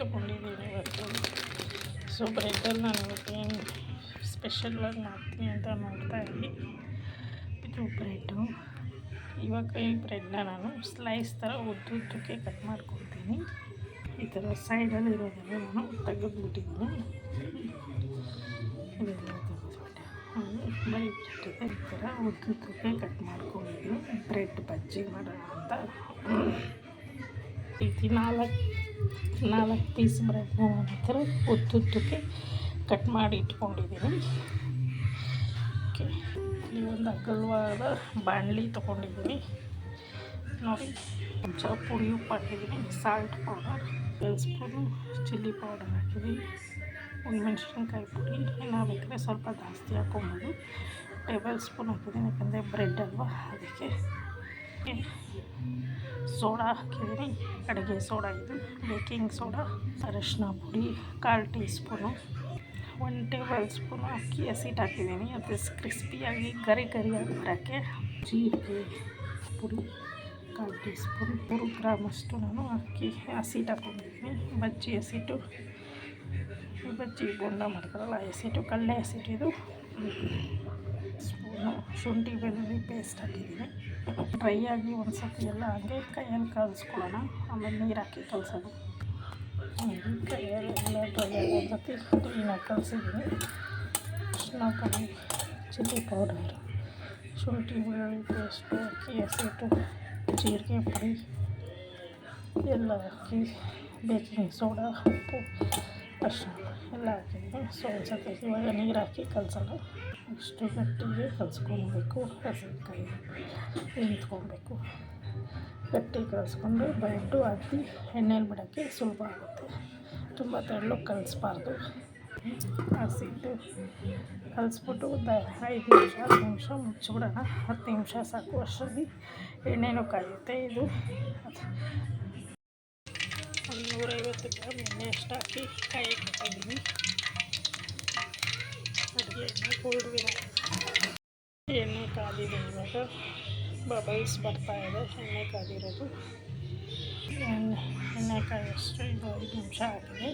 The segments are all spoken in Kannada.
ತೊಗೊಂಡಿದ್ದೀನಿ ಇವತ್ತು. ಸೊ ಬ್ರೆಡ್ಡಲ್ಲಿ ನಾನು ಇವತ್ತೇನು ಸ್ಪೆಷಲ್ ಆಗಿ ಮಾಡ್ತೀನಿ ಅಂತ ನೋಡ್ತಾ ಇದ್ದೀನಿ. ಇದು ಬ್ರೆಡ್ಡು ಇವಾಗ ಈ ಬ್ರೆಡ್ನ ನಾನು ಸ್ಲೈಸ್ ಥರ ಉದ್ದು ಉದ್ದಕ್ಕೆ ಕಟ್ ಮಾಡ್ಕೊತೀನಿ ಈ ಥರ ಸೈಡಲ್ಲಿ ಇರೋದನ್ನು ನಾನು ತೆಗೆದುಬಿಟ್ಟಿದ್ದೀನಿ. ಇದೆಲ್ಲ ತೆಗೆದುಬಿಟ್ಟೆ ಬರೀ ಬ್ರೆಡ್ಗೆ ಈ ಥರ ಉದ್ದುದ್ದಕ್ಕೆ ಕಟ್ ಮಾಡ್ಕೊಂಡಿದ್ದೀನಿ ಬ್ರೆಡ್ ಬಜ್ಜಿ ಮಾಡೋಣ ಅಂತ. ರೀತಿ ನಾಲ್ಕು ನಾಲ್ಕು ಪೀಸ್ ಬ್ರೆಡ್ ನಾನು ಉದ್ದುದ್ದಕ್ಕೆ ಕಟ್ ಮಾಡಿ ಇಟ್ಕೊಂಡಿದ್ದೀನಿ. ಓಕೆ. ಇಲ್ಲಿ ಒಂದು ಅಗಲವಾದ ಬಾಣಲಿ ತೊಗೊಂಡಿದ್ದೀನಿ. ನೋಡಿ ಕೊಂಚ ಪುಡಿ ಉಪ್ಪು ಹಾಕಿದ್ದೀನಿ ಸಾಲ್ಟ್ ಪೌಡರ್ ಎರಡು ಸ್ಪೂನು ಚಿಲ್ಲಿ ಪೌಡರ್ ಹಾಕಿದ್ದೀನಿ ಮೆಣಸಿನ್ಕಾಯಿ ಪುಡಿ. ಇನ್ನು ಬೇಕಾದ್ರೆ ಸ್ವಲ್ಪ ಜಾಸ್ತಿ ಹಾಕ್ಕೊಬೋದು. ಟೇಬಲ್ ಸ್ಪೂನ್ ಹಾಕಿದ್ದೀನಿ, ಯಾಕಂದರೆ ಬ್ರೆಡ್ ಅಲ್ವಾ, ಅದಕ್ಕೆ. ಸೋಡಾ ಹಾಕಿದ್ದೀನಿ ಅಡುಗೆ ಸೋಡಾ ಇದು, ಬೇಕಿಂಗ್ ಸೋಡಾ ಅರಶಿನ ಪುಡಿ, ಕಾಲು teaspoon one tablespoon ಅಕ್ಕಿ ಹಸಿಟ್ಟು ಹಾಕಿದ್ದೀನಿ. ಅದು ಕ್ರಿಸ್ಪಿಯಾಗಿ, ಗರಿ ಗರಿಯಾಗಿ ಬರೋಕ್ಕೆ ಜೀರಿಗೆ ಪುಡಿ, ಕಾಲು ಟೀ ಸ್ಪೂನ್ ಮೂರು ಗ್ರಾಮಷ್ಟು ನಾನು ಅಕ್ಕಿ ಹಸಿಟ್ಟು ಹಾಕ್ಕೊಂಡಿದ್ದೀನಿ ಬಜ್ಜಿ ಹಸಿಟ್ಟು ಬಜ್ಜಿ ಬೋಂಡ ಮಾಡ್ತಾರಲ್ಲ ಹಸಿಟ್ಟು ಕಡಲೆ ಹಸಿಟ್ಟು ಇದು. ಸ್ಪೂನು, ಶುಂಠಿ, ಬೆಳ್ಳುಳ್ಳಿ ಪೇಸ್ಟ್ ಹಾಕಿದ್ದೀನಿ. ಡ್ರೈ ಆಗಿ ಒಂದು ಸತಿ ಎಲ್ಲ ಹಾಗೆ ಕೈಯಲ್ಲಿ ಕಲಿಸ್ಕೊಳ್ಳೋಣ. ಆಮೇಲೆ ನೀರು ಹಾಕಿ ಕಲಸೋದು ಕೈಯಲ್ಲೆಲ್ಲ ಡ್ರೈ ಆಗಿ ಒಂದು ಸತಿ ಕ್ಲೀನಾಗಿ ಕಲಸಿದ್ದೀನಿ ಅರಿಶಿನ ಪುಡಿ ಚಿಲ್ಲಿ ಪೌಡರ್ ಶುಂಠಿ, ಬೆಳ್ಳುಳ್ಳಿ ಪೇಸ್ಟು ಅಕ್ಕಿ ಹಸಿಟ್ಟು, ಜೀರಿಗೆ ಪುಡಿ ಎಲ್ಲ ಹಾಕಿ ಬೇಕಿಂಗ್ ಸೋಡಾ ಉಪ್ಪು ಅರಿಶಿನ ಎಲ್ಲ ಹಾಕಿದ್ದೀನಿ ಸೊ ಒಂದು ಸತಿ ಇವಾಗ ನೀರು ಹಾಕಿ ಕಲಸೋಣ. ಇಷ್ಟು ಗಟ್ಟಿಗೆ ಕಲಿಸ್ಕೊಳ್ಬೇಕು, ಹಸಿಕಾಯಿ ನಿಂತ್ಕೊಬೇಕು ಗಟ್ಟಿ ಕಲಿಸ್ಕೊಂಡು ಬ್ರೆಡ್ಡು ಹಾಕಿ ಎಣ್ಣೆಲಿ ಬಿಡೋಕ್ಕೆ ಸುಲಭ ಆಗುತ್ತೆ. ತುಂಬ ತೆಳ್ಳು ಕಲಿಸ್ಬಾರ್ದು. ಹಸಿಟ್ಟು ಕಲಿಸ್ಬಿಟ್ಟು ಒಂದು ಐದು ನಿಮಿಷ, ಹತ್ತು ನಿಮಿಷ ಮುಚ್ಚಿಬಿಡೋಣ. ಹತ್ತು ನಿಮಿಷ ಸಾಕು, ಅಷ್ಟರಲ್ಲಿ ಎಣ್ಣೆನೂ ಕಾಯುತ್ತೆ ಇದು. ಒಂದು ನೂರೈವತ್ತು ಗ್ರಾಮ್ ಎಣ್ಣೆ ಅಷ್ಟು ಹಾಕಿ ಕಾಯಿ ಹಾಕಿದ್ದೀನಿ. ಅಡುಗೆ ಎಣ್ಣೆ ಕಾದಿದೆ ಇವಾಗ. ಬಬಲ್ಸ್ ಬರ್ತಾ ಇದೆ, ಎಣ್ಣೆ ಕಾದಿರೋದು. ಎಣ್ಣೆ ಎಣ್ಣೆ ಕಾಯಷ್ಟು ಇದು ಐದು ನಿಮಿಷ ಆಗಿದೆ.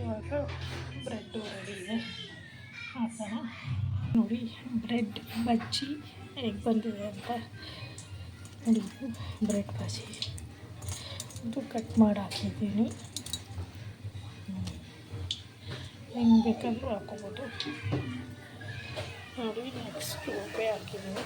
ಇವಾಗ ಬ್ರೆಡ್ಡು ರೆಡಿ ಇದೆ. ಹಾಕೋಣ. ನೋಡಿ ಬ್ರೆಡ್ ಬಜ್ಜಿ ಹೇಗೆ ಬಂದಿದೆ ಅಂತ. ನೋಡಿ ಬ್ರೆಡ್ ಬಜ್ಜಿ. ಇದು ಕಟ್ ಮಾಡಿ ಹಾಕಿದ್ದೀನಿ ಹೆಂಗೆ ಬೇಕಾದರೂ ಹಾಕೋಬೋದು ನೋಡಿ ನೆಕ್ಸ್ಟ್ ಉಪ್ಪೆ ಹಾಕಿದ್ದೀನಿ.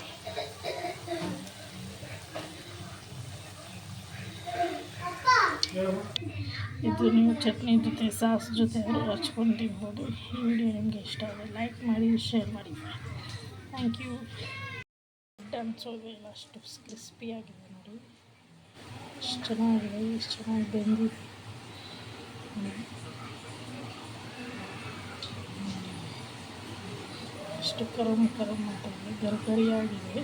ಇದು ನೀವು ಚಟ್ನಿ ಜೊತೆ, ಸಾಸ್ ಜೊತೆ ಹಚ್ಕೊಂಡು ತಿನ್ಬೋದು. ಈ ವಿಡಿಯೋ ನಿಮಗೆ ಇಷ್ಟ ಆದರೆ ಲೈಕ್ ಮಾಡಿ ಶೇರ್ ಮಾಡಿ. ಥ್ಯಾಂಕ್ ಯು ಅನ್ಸೋದು ಇಲ್ಲ ಅಷ್ಟು ಕ್ರಿಸ್ಪಿಯಾಗಿದೆ ನೋಡಿ. ಎಷ್ಟು ಚೆನ್ನಾಗಿದೆ, ಎಷ್ಟು ಚೆನ್ನಾಗಿ ಬೆಂದಿದೆ. ಎಷ್ಟು ಕರಮ್ ಕರಮ್ ಅಂತ ಗರ್ಗರಿಯಾಗಿದೆ